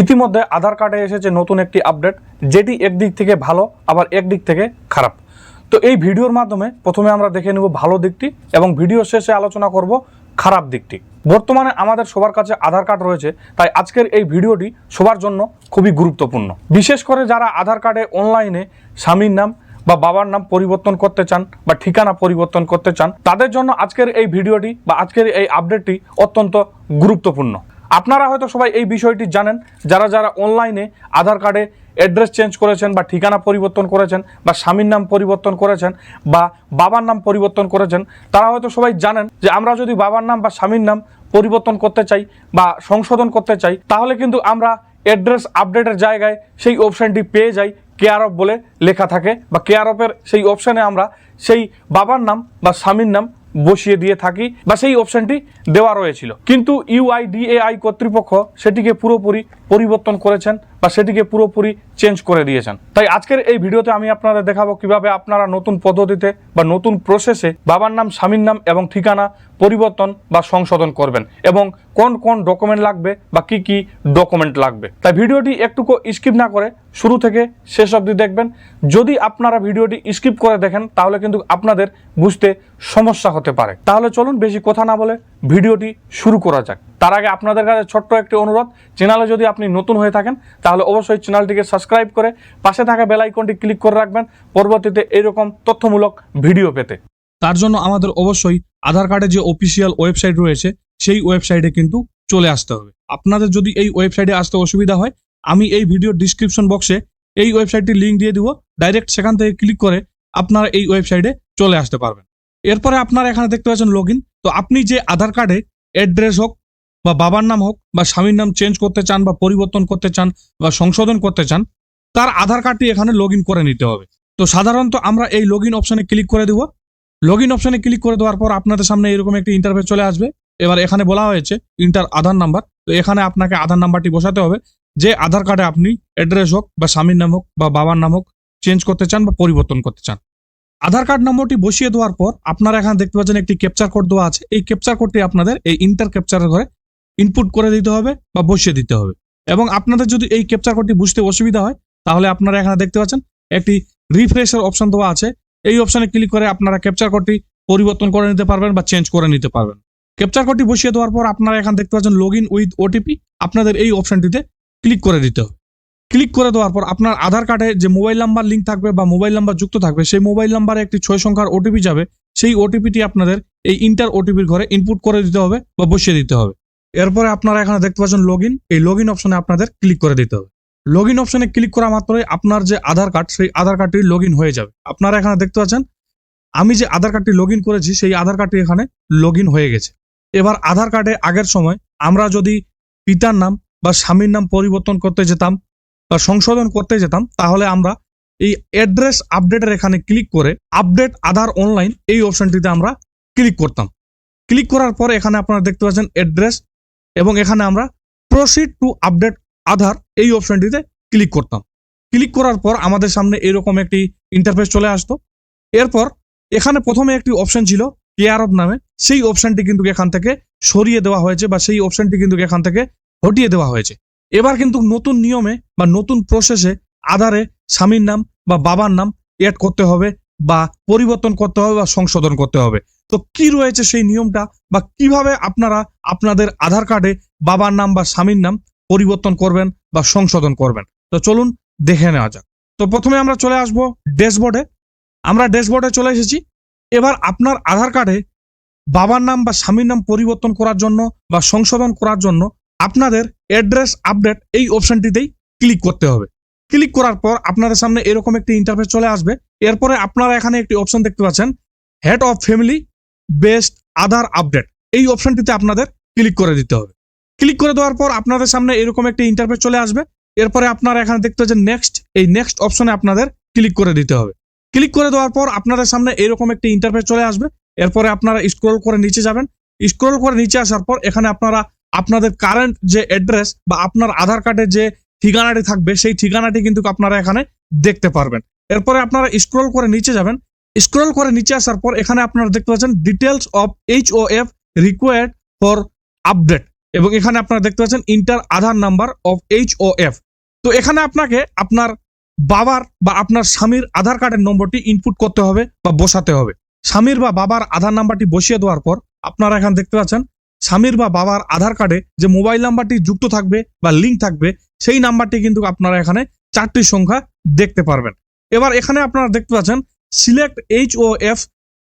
ইতিমধ্যে আধার কার্ডে এসেছে নতুন একটি আপডেট, যেটি একদিক থেকে ভালো, আবার একদিক থেকে খারাপ। তো এই ভিডিওর মাধ্যমে প্রথমে আমরা দেখে নেব ভালো দিকটি এবং ভিডিও শেষে আলোচনা করব খারাপ দিকটি। বর্তমানে আমাদের সবার কাছে আধার কার্ড রয়েছে, তাই আজকের এই ভিডিওটি সবার জন্য খুবই গুরুত্বপূর্ণ। বিশেষ করে যারা আধার কার্ডে অনলাইনে স্বামীর নাম বা বাবার নাম পরিবর্তন করতে চান বা ঠিকানা পরিবর্তন করতে চান, তাদের জন্য আজকের এই ভিডিওটি বা আজকের এই আপডেটটি অত্যন্ত গুরুত্বপূর্ণ। আপনারা হয়তো সবাই এই বিষয়টি জানেন, যারা যারা অনলাইনে আধার কার্ডে অ্যাড্রেস চেঞ্জ করেছেন বা ঠিকানা পরিবর্তন করেছেন বা স্বামীর নাম পরিবর্তন করেছেন বা বাবার নাম পরিবর্তন করেছেন, তারা হয়তো সবাই জানেন যে আমরা যদি বাবার নাম বা স্বামীর নাম পরিবর্তন করতে চাই বা সংশোধন করতে চাই, তাহলে কিন্তু আমরা অ্যাড্রেস আপডেটের জায়গায় সেই অপশানটি পেয়ে যাই কেয়ার অফ বলে লেখা থাকে বা কেয়ার অফের সেই অপশানে আমরা সেই বাবার নাম বা স্বামীর নাম বসিয়ে দিয়ে থাকি বা সেই অপশনটি দেওয়া রয়েছিল। কিন্তু ইউআইডিএআই কর্তৃপক্ষ সেটিকে পুরোপুরি পরিবর্তন করেছেন। বা সেটিকে পুরোপুরি চেঞ্জ করে দিয়েছেন। তাই আজকের এই ভিডিওতে আমি আপনাদের দেখাবো কীভাবে আপনারা নতুন পদ্ধতিতে বা নতুন প্রসেসে বাবার নাম, স্বামীর নাম এবং ঠিকানা, পরিবর্তন বা সংশোধন করবেন এবং কোন কোন ডকুমেন্ট লাগবে বা কি কি ডকুমেন্ট লাগবে। তাই ভিডিওটি একটুকু স্কিপ না করে শুরু থেকে শেষ অবধি দেখবেন। যদি আপনারা ভিডিওটি স্কিপ করে দেখেন, তাহলে কিন্তু আপনাদের বুঝতে সমস্যা হতে পারে। তাহলে চলুন বেশি কথা না বলে ভিডিওটি শুরু করা যাক। তার আগে আপনাদের কাছে ছোট্ট একটি অনুরোধ, চ্যানেলে যদি আপনি নতুন হয়ে থাকেন, তাহলে অবশ্যই চ্যানেলটিকে সাবস্ক্রাইব করে পাশে থাকা বেল আইকনটি ক্লিক করে রাখবেন, পরবর্তীতে এরকম তথ্যমূলক ভিডিও পেতে। তার জন্য আমাদের অবশ্যই আধার কার্ডের যে অফিসিয়াল ওয়েবসাইট রয়েছে, সেই ওয়েবসাইটে কিন্তু চলে আসতে হবে। আপনাদের যদি এই ওয়েবসাইটে আসতে অসুবিধা হয়, আমি এই ভিডিওর ডিসক্রিপশন বক্সে এই ওয়েবসাইটটির লিঙ্ক দিয়ে দিব। ডাইরেক্ট সেখান থেকে ক্লিক করে আপনারা এই ওয়েবসাইটে চলে আসতে পারবেন। এরপরে আপনারা এখানে দেখতে পাচ্ছেন লগ তো আপনি যে আধার কার্ডে অ্যাড্রেস হোক বা বাবার নাম হোক বা স্বামীর নাম চেঞ্জ করতে চান বা পরিবর্তন করতে চান বা সংশোধন করতে চান, তার আধার কার্ডটি এখানে লগ করে নিতে হবে। তো সাধারণত আমরা এই লগ ইন অপশনে ক্লিক করে দেব। লগ ইন অপশনে ক্লিক করে দেওয়ার পর আপনাদের সামনে এরকম একটি ইন্টারফেস চলে আসবে। এবার এখানে বলা হয়েছে ইন্টার আধার নাম্বার তো এখানে আপনাকে আধার নাম্বারটি বসাতে হবে। যে আধার কার্ডে আপনি অ্যাড্রেস হোক বা স্বামীর নাম হোক বা বাবার নাম হোক চেঞ্জ করতে চান বা পরিবর্তন করতে চান। আধার কার্ড নম্বরটি বসিয়ে দেওয়ার পর আপনারা এখানে দেখতে পাচ্ছেন একটি ক্যাপচার কোড দেওয়া আছে। এই ক্যাপচার কোডটি আপনাদের এই ইন্টার ক্যাপচারের ঘরে ইনপুট করে দিতে হবে বা বসিয়ে দিতে হবে। এবং আপনাদের যদি এই ক্যাপচার কোডটি বুঝতে অসুবিধা হয়, তাহলে আপনারা এখানে দেখতে পাচ্ছেন একটি রিফ্রেশের অপশন দেওয়া আছে। এই অপশনে ক্লিক করে আপনারা ক্যাপচার কোডটি পরিবর্তন করে নিতে পারবেন বা চেঞ্জ করে নিতে পারবেন। ক্যাপচার কোডটি বসিয়ে দেওয়ার পর আপনারা এখানে দেখতে পাচ্ছেন লগ ইন উইথ ওটিপি আপনাদের এই অপশনটিতে ক্লিক করে দিতে হবে। ক্লিক করে দেওয়ার পর আপনার আধার কার্ডে যে মোবাইল নাম্বার লিঙ্ক থাকবে বা মোবাইল নাম্বার যুক্ত থাকবে, সেই মোবাইল নাম্বারে একটি ছয় সংখ্যার ওটিপি যাবে। সেই ওটিপিটি আপনাদের এই ইন্টার ওটিপির ঘরে ইনপুট করে দিতে হবে বা বসিয়ে দিতে হবে। এরপরে আপনারা এখানে দেখতে পাচ্ছেন লগ এই লগ অপশনে আপনাদের ক্লিক করে দিতে হবে। লগ ইন অপশনে ক্লিক করা মাত্রই আপনার যে আধার কার্ড, সেই আধার কার্ডটি লগ হয়ে যাবে। আপনারা এখানে দেখতে পাচ্ছেন, আমি যে আধার কার্ডটি লগ করেছি, সেই আধার কার্ডটি এখানে লগ হয়ে গেছে। এবার আধার কার্ডে আগের সময় আমরা যদি পিতার নাম বা স্বামীর নাম পরিবর্তন করতে যেতাম সংশোধন করতে যেতাম, তাহলে আমরা এই অ্যাড্রেস আপডেটের এখানে ক্লিক করে আপডেট আধার অনলাইন এই অপশনটিতে আমরা ক্লিক করতাম। ক্লিক করার পর এখানে আপনারা দেখতে পাচ্ছেন অ্যাড্রেস এবং এখানে আমরা প্রসিড টু আপডেট আধার এই অপশনটিতে ক্লিক করতাম। ক্লিক করার পর আমাদের সামনে এরকম একটি ইন্টারফেস চলে আসতো। এরপর এখানে প্রথমে একটি অপশন ছিল কেয়ার অফ নামে, সেই অপশনটি কিন্তু এখান থেকে সরিয়ে দেওয়া হয়েছে বা সেই অপশনটি কিন্তু এখান থেকে হটিয়ে দেওয়া হয়েছে। এবার কিন্তু নতুন নিয়মে বা নতুন প্রসেসে আধারে স্বামীর নাম বা বাবার নাম এড করতে হবে বা পরিবর্তন করতে হবে বা সংশোধন করতে হবে। তো কি রয়েছে সেই নিয়মটা বা কীভাবে আপনারা আপনাদের আধার কার্ডে বাবার নাম বা স্বামীর নাম পরিবর্তন করবেন বা সংশোধন করবেন? তো চলুন দেখে নেওয়া যাক। তো প্রথমে আমরা চলে আসব ড্যাশবোর্ডে। আমরা ড্যাশবোর্ডে চলে এসেছি। এবার আপনার আধার কার্ডে বাবার নাম বা স্বামীর নাম পরিবর্তন করার জন্য বা সংশোধন করার জন্য আপনাদের অ্যাড্রেস আপডেট এই অপশনটিতেই ক্লিক করতে হবে। ক্লিক করার পর আপনাদের সামনে এরকম একটি ইন্টারফেস চলে আসবে। এরপরে আপনারা এখানে একটি অপশন দেখতে পাচ্ছেন head of family based Aadhaar update এই অপশনটিতে আপনাদের ক্লিক করে দিতে হবে। ক্লিক করে দেওয়ার পর আপনাদের সামনে এরকম একটি ইন্টারফেস চলে আসবে। এরপরে আপনারা এখানে দেখতে পাচ্ছেন নেক্সট এই নেক্সট অপশনে আপনাদের ক্লিক করে দিতে হবে। ক্লিক করে দেওয়ার পর আপনাদের সামনে এরকম একটি ইন্টারফেস চলে আসবে। এরপরে আপনারা স্ক্রল করে নিচে যাবেন। স্ক্রল করে নিচে আসার পর এখানে আপনারা আপনাদের কারেন্ট যে অ্যাড্রেস বা আপনার আধার কার্ডের যে ঠিকানাটি থাকবে, সেই ঠিকানাটি কিন্তু আপনারা এখানে দেখতে পারবেন। এরপরে আপনারা স্ক্রল করে নিচে যাবেন। স্ক্রল করে নিচে আসার পর এখানে আপনারা দেখতে পাচ্ছেন details of H O F required for update এবং এখানে আপনারা দেখতে পাচ্ছেন enter Aadhaar number of H O F তো এখানে আপনাকে আপনার বাবার বা আপনার স্বামীর আধার কার্ডের নম্বরটি ইনপুট করতে হবে বা বসাতে হবে। স্বামীর বা বাবার আধার নাম্বারটি বসিয়ে দেওয়ার পর আপনারা এখানে দেখতে পাচ্ছেন স্বামীর বা বাবার আধার কার্ডে যে মোবাইল নাম্বারটি যুক্ত থাকবে বা লিঙ্ক থাকবে, সেই নাম্বারটি কিন্তু আপনারা এখানে চারটি সংখ্যা দেখতে পারবেন। এবার এখানে আপনারা দেখতে পাচ্ছেন select H O F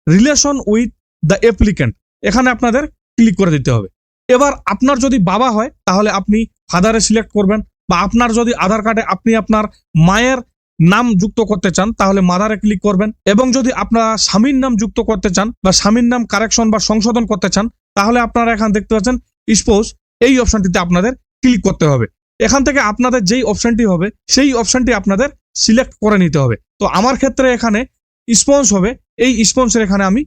relation with the applicant এখানে আপনাদের ক্লিক করে দিতে হবে। এবার আপনার যদি বাবা হয়, তাহলে আপনি ফাদারে সিলেক্ট করবেন বা আপনার যদি আধার কার্ডে আপনি আপনার মায়ের নাম যুক্ত করতে চান, তাহলে মাদারে ক্লিক করবেন। এবং যদি আপনারা স্বামীর নাম যুক্ত করতে চান বা স্বামীর নাম কারেকশন বা সংশোধন করতে চান তাহলে আপনারা এখানে দেখতে পাচ্ছেন স্পোজ এই অপশনটিতে আপনাদের ক্লিক করতে হবে। এখান থেকে আপনাদের যেই অপশনটি হবে, সেই অপশনটি আপনাদের সিলেক্ট করে নিতে হবে। তো আমার ক্ষেত্রে এখানে স্পন্স হবে, এই স্পন্সের এখানে আমি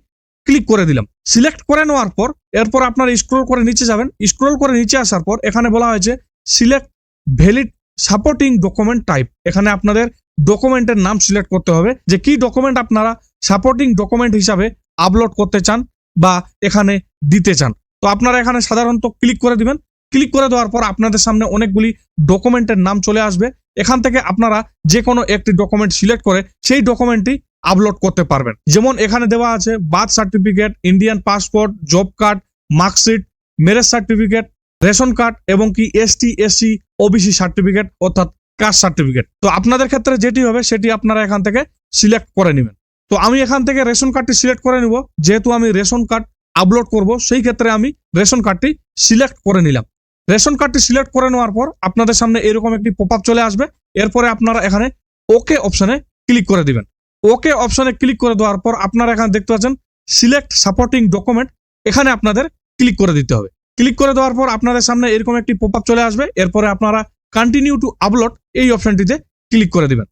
ক্লিক করে দিলাম। সিলেক্ট করে নেওয়ার পর, এরপর আপনারা স্ক্রোল করে নিচে যাবেন। স্ক্রোল করে নিচে আসার পর, এখানে বলা হয়েছে select valid supporting document type এখানে আপনাদের ডকুমেন্টের নাম সিলেক্ট করতে হবে। যে কি ডকুমেন্ট আপনারা সাপোর্টিং ডকুমেন্ট হিসাবে আপলোড করতে চান বা এখানে দিতে চান। তো আপনারা এখানে সাধারণত ক্লিক করে দিবেন। ক্লিক করে দেওয়ার পর আপনাদের সামনে অনেকগুলি ডকুমেন্টের নাম চলে আসবে। এখান থেকে আপনারা যে কোনো একটি ডকুমেন্ট সিলেক্ট করে সেই ডকুমেন্টটি আপলোড করতে পারবেন। যেমন এখানে দেওয়া আছে birth certificate Indian passport job card marksheet marriage certificate ration card এবং কি এসটি এসসি ওবিসি সার্টিফিকেট অর্থাৎ কাস্ট সার্টিফিকেট তো আপনাদের ক্ষেত্রে যেটি হবে সেটি আপনারা এখান থেকে সিলেক্ট করে নেবেন। তো আমি এখান থেকে রেশন কার্ডটি সিলেক্ট করে নিব। যেহেতু আমি রেশন কার্ড আপলোড করব, সেই ক্ষেত্রে আমি রেশন কার্ডটি সিলেক্ট করে নিলাম। রেশন কার্ডটি সিলেক্ট করে নেওয়ার পর আপনাদের সামনে এরকম একটি পপ আপ চলে আসবে। এরপরে আপনারা এখানে ওকে অপশনে ক্লিক করে দিবেন। ওকে অপশনে ক্লিক করে দেওয়ার পর আপনারা এখানে দেখতে পাচ্ছেন সিলেক্ট সাপোর্টিং ডকুমেন্ট এখানে আপনাদের ক্লিক করে দিতে হবে। ক্লিক করে দেওয়ার পর আপনাদের সামনে এরকম একটি পপ আপ চলে আসবে। এরপরে আপনারা কন্টিনিউ টু আপলোড এই অপশনটিতে ক্লিক করে দিবেন।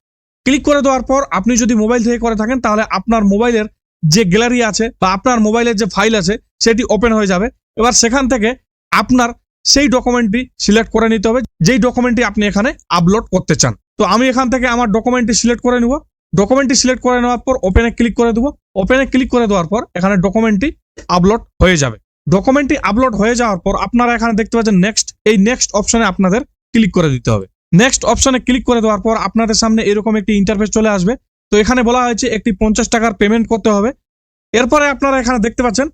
ক্লিক করে দেওয়ার পর আপনি যদি মোবাইল থেকে করে থাকেন, তাহলে আপনার মোবাইলের যে গ্যালারি আছে বা আপনার মোবাইলের যে ফাইল আছে, সেটি ওপেন হয়ে যাবে। এবার সেখান থেকে আপনার সেই ডকুমেন্টটি সিলেক্ট করে নিতে হবে, যেই ডকুমেন্টটি আপনি এখানে আপলোড করতে চান। তো আমি এখান থেকে আমার ডকুমেন্টটি সিলেক্ট করে নিব। ডকুমেন্টটি সিলেক্ট করে নেওয়ার পর ওপেনে ক্লিক করে দেবো। ওপেনে ক্লিক করে দেওয়ার পর এখানে ডকুমেন্টটি আপলোড হয়ে যাবে। ডকুমেন্টটি আপলোড হয়ে যাওয়ার পর আপনারা এখানে দেখতে পাচ্ছেন নেক্সট এই নেক্সট অপশনে আপনাদের ক্লিক করে দিতে হবে। নেক্সট অপশনে ক্লিক করে দেওয়ার পর আপনাদের সামনে এরকম একটি ইন্টারফেস চলে আসবে। তো এখানে বলা হয়েছে একটি পঞ্চাশ টাকার পেমেন্ট করতে হবে। এরপরে আপনারা এখানে দেখতে পাচ্ছেন,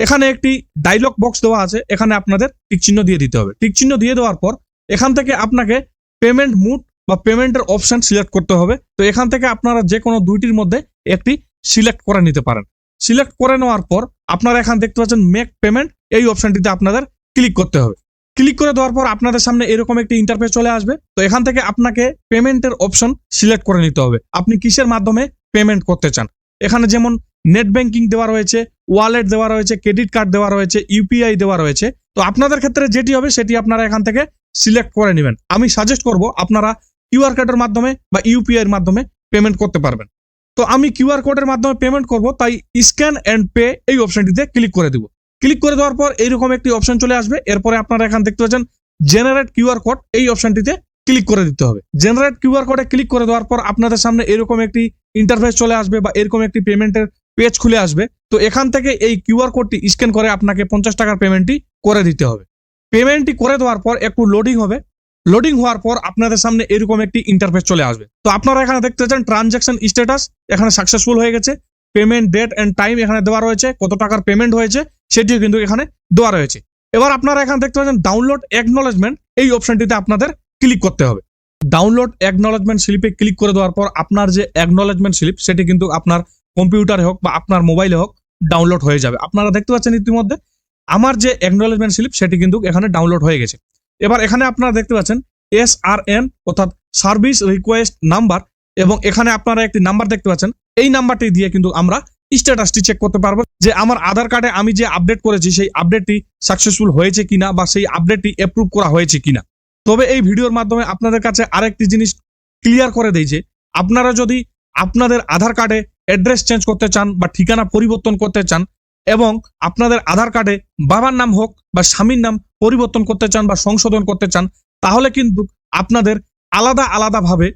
এখানে একটি ডায়লগ বক্স দেওয়া আছে। এখানে আপনাদের টিক চিহ্ন দিয়ে দিতে হবে। টিক চিহ্ন দিয়ে দেওয়ার পর এখান থেকে আপনাকে পেমেন্ট মুড বা পেমেন্টের অপশন সিলেক্ট করতে হবে। তো এখান থেকে আপনারা যে কোনো দুইটির মধ্যে একটি সিলেক্ট করে নিতে পারেন। সিলেক্ট করে নেওয়ার পর আপনারা এখানে দেখতে পাচ্ছেন মেক পেমেন্ট এই অপশনটিতে আপনাদের ক্লিক করতে হবে। ক্লিক করে দেওয়ার পর আপনাদের সামনে এরকম একটি ইন্টারফেস চলে আসবে। তো এখান থেকে আপনাকে পেমেন্টের অপশন সিলেক্ট করে নিতে হবে। আপনি কিসের মাধ্যমে পেমেন্ট করতে চান? এখানে যেমন নেট ব্যাংকিং দেওয়া রয়েছে ওয়ালেট দেওয়া রয়েছে ক্রেডিট কার্ড দেওয়া রয়েছে ইউপিআই দেওয়া রয়েছে। তো আপনাদের ক্ষেত্রে যেটি হবে সেটি আপনারা এখান থেকে সিলেক্ট করে নেবেন। আমি সাজেস্ট করব আপনারা কিউআর কোডের মাধ্যমে বা ইউপিআই এর মাধ্যমে পেমেন্ট করতে পারবেন। তো আমি কিউআর কোডের মাধ্যমে পেমেন্ট করব, তাই স্ক্যান অ্যান্ড পে এই অপশনটিতে ক্লিক করে দিব। ক্লিক করে দেওয়ার পর এইরকম একটি অপশন চলে আসবে। এরপরে আপনারা এখানে দেখতে পাচ্ছেন জেনারেট কিউআর কোড এই অপশনটিতে ক্লিক করে দিতে হবে। জেনারেট কিউআর কোডে ক্লিক করে দেওয়ার পর আপনাদের সামনে এরকম একটি ইন্টারফেস চলে আসবে বা এরকম একটি পেমেন্টের পেজ খুলে আসবে। তো এখান থেকে এই কিউআর কোডটি স্ক্যান করে আপনাকে পঞ্চাশ টাকার পেমেন্টটি করে দিতে হবে। পেমেন্টটি করে দেওয়ার পর একটু লোডিং হবে। লোডিং হওয়ার পর আপনাদের সামনে এরকম একটি ইন্টারফেস চলে আসবে। তো আপনারা এখানে দেখতে পাচ্ছেন ট্রানজাকশন স্ট্যাটাস এখানে সাকসেসফুল হয়ে গেছে। পেমেন্ট ডেট এন্ড টাইম এখানে দেওয়া রয়েছে। কত টাকার পেমেন্ট হয়েছে? সেটিও কিন্তু এখানে দেওয়া রয়েছে। এবার আপনারা এখানে দেখতে পাচ্ছেন ডাউনলোড অ্যাকনোলেজমেন্ট এই অপশনটিতে আপনাদের ক্লিক করতে হবে। ডাউনলোড অ্যাকনোলেজমেন্ট স্লিপে ক্লিক করে দেওয়ার পর আপনার যে অ্যাকনোলেজমেন্ট স্লিপ সেটি কিন্তু আপনার কম্পিউটারে হোক বা আপনার মোবাইলে হোক ডাউনলোড হয়ে যাবে। আপনারা দেখতে পাচ্ছেন ইতিমধ্যে আমার যে অ্যাকনোলেজমেন্ট স্লিপ সেটি কিন্তু এখানে ডাউনলোড হয়ে গেছে। এবার এখানে আপনারা দেখতে পাচ্ছেন এস আর এন অর্থাৎ সার্ভিস রিকোয়েস্ট নাম্বার এবং এখানে আপনারা একটি নাম্বার দেখতে পাচ্ছেন। এই নাম্বারটি দিয়ে কিন্তু আমরা স্ট্যাটাসটি চেক করতে পারব যে আমার আধার কার্ডে আমি যে আপডেট করেছি, সেই আপডেটটি সাকসেসফুল হয়েছে কিনা বা সেই আপডেটটি অ্যাপ্রুভ করা হয়েছে কিনা। তবে এই ভিডিওর মাধ্যমে আপনাদের কাছে আরেকটি জিনিস ক্লিয়ার করে দেই যে, আপনারা যদি আপনাদের আধার কার্ডে অ্যাড্রেস চেঞ্জ করতে চান বা ঠিকানা পরিবর্তন করতে চান এবং আপনাদের আধার কার্ডে বাবার নাম হোক বা স্বামীর নাম পরিবর্তন করতে চান বা সংশোধন করতে চান, তাহলে কিন্তু আপনাদের আলাদা আলাদাভাবে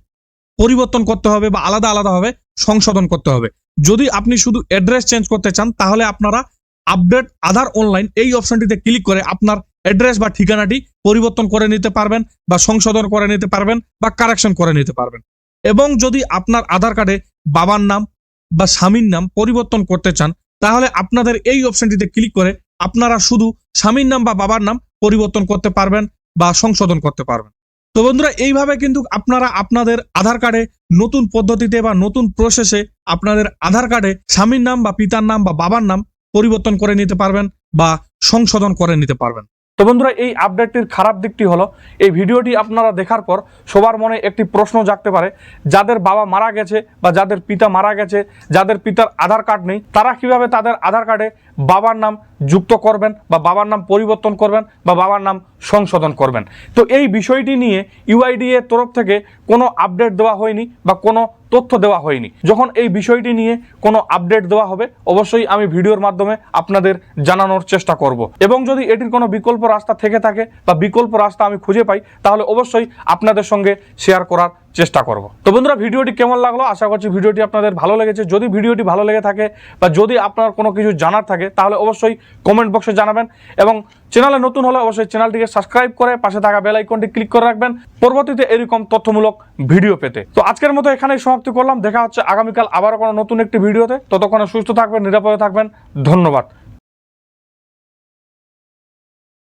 পরিবর্তন করতে হবে বা আলাদা আলাদাভাবে সংশোধন করতে হবে। যদি আপনি শুধু অ্যাড্রেস চেঞ্জ করতে চান, তাহলে আপনারা আপডেট আধার অনলাইন এই অপশনটিতে ক্লিক করে আপনার অ্যাড্রেস বা ঠিকানাটি পরিবর্তন করে নিতে পারবেন বা সংশোধন করে নিতে পারবেন বা কারেকশন করে নিতে পারবেন। এবং যদি আপনার আধার কার্ডে বাবার নাম বা স্বামীর নাম পরিবর্তন করতে চান, তাহলে আপনাদের এই অপশনটিতে ক্লিক করে আপনারা শুধু স্বামীর নাম বা বাবার নাম পরিবর্তন করতে পারবেন বা সংশোধন করতে পারবেন। তো বন্ধুরা, এইভাবে কিন্তু আপনারা আপনাদের আধার কার্ডে নতুন পদ্ধতিতে বা নতুন প্রসেসে আপনাদের আধার কার্ডে স্বামীর নাম বা পিতার নাম বা বাবার নাম পরিবর্তন করে নিতে পারবেন বা সংশোধন করে নিতে পারবেন। তো বন্ধুরা, এই আপডেটটির খারাপ দিকটি হলো, এই ভিডিওটি আপনারা দেখার পর সবার মনে একটি প্রশ্ন জাগতে পারে, যাদের বাবা মারা গেছে বা যাদের পিতা মারা গেছে, যাদের পিতার আধার কার্ড নেই, তারা কীভাবে তাদের আধার কার্ডে বাবার নাম যুক্ত করবেন বা বাবার নাম পরিবর্তন করবেন বা বাবার নাম সংশোধন করবেন? তো এই বিষয়টি নিয়ে ইউআইডি এর তরফ থেকে কোনো আপডেট দেওয়া হয়নি বা কোনো তথ্য দেওয়া হয়নি। যখন এই বিষয়টি নিয়ে কোনো আপডেট দেওয়া হবে, অবশ্যই আমি ভিডিওর মাধ্যমে আপনাদের জানানোর চেষ্টা করব। এবং যদি এটির কোনো বিকল্প রাস্তা থেকে থাকে বা বিকল্প রাস্তা আমি খুঁজে পাই, তাহলে অবশ্যই আপনাদের সঙ্গে শেয়ার করার চেষ্টা করব। তো বন্ধুরা, ভিডিওটি কেমন লাগল? আশা করছি ভিডিওটি আপনাদের ভালো লেগেছে। যদি ভিডিওটি ভালো লেগে থাকে বা যদি আপনার কোনো কিছু জানার থাকে, তাহলে অবশ্যই কমেন্ট বক্সে জানাবেন। এবং চ্যানেলে নতুন হলে অবশ্যই চ্যানেলটিকে সাবস্ক্রাইব করে পাশে থাকা বেল আইকনটি ক্লিক করে রাখবেন। পরবর্তীতে এরকম তথ্যমূলক ভিডিও পেতে। তো আজকের মতো এখানেই সমাপ্তি করলাম। দেখা হচ্ছে আগামীকাল আবারও কোনো নতুন একটি ভিডিওতে। ততক্ষণে সুস্থ থাকবেন, নিরাপদে থাকবেন। ধন্যবাদ।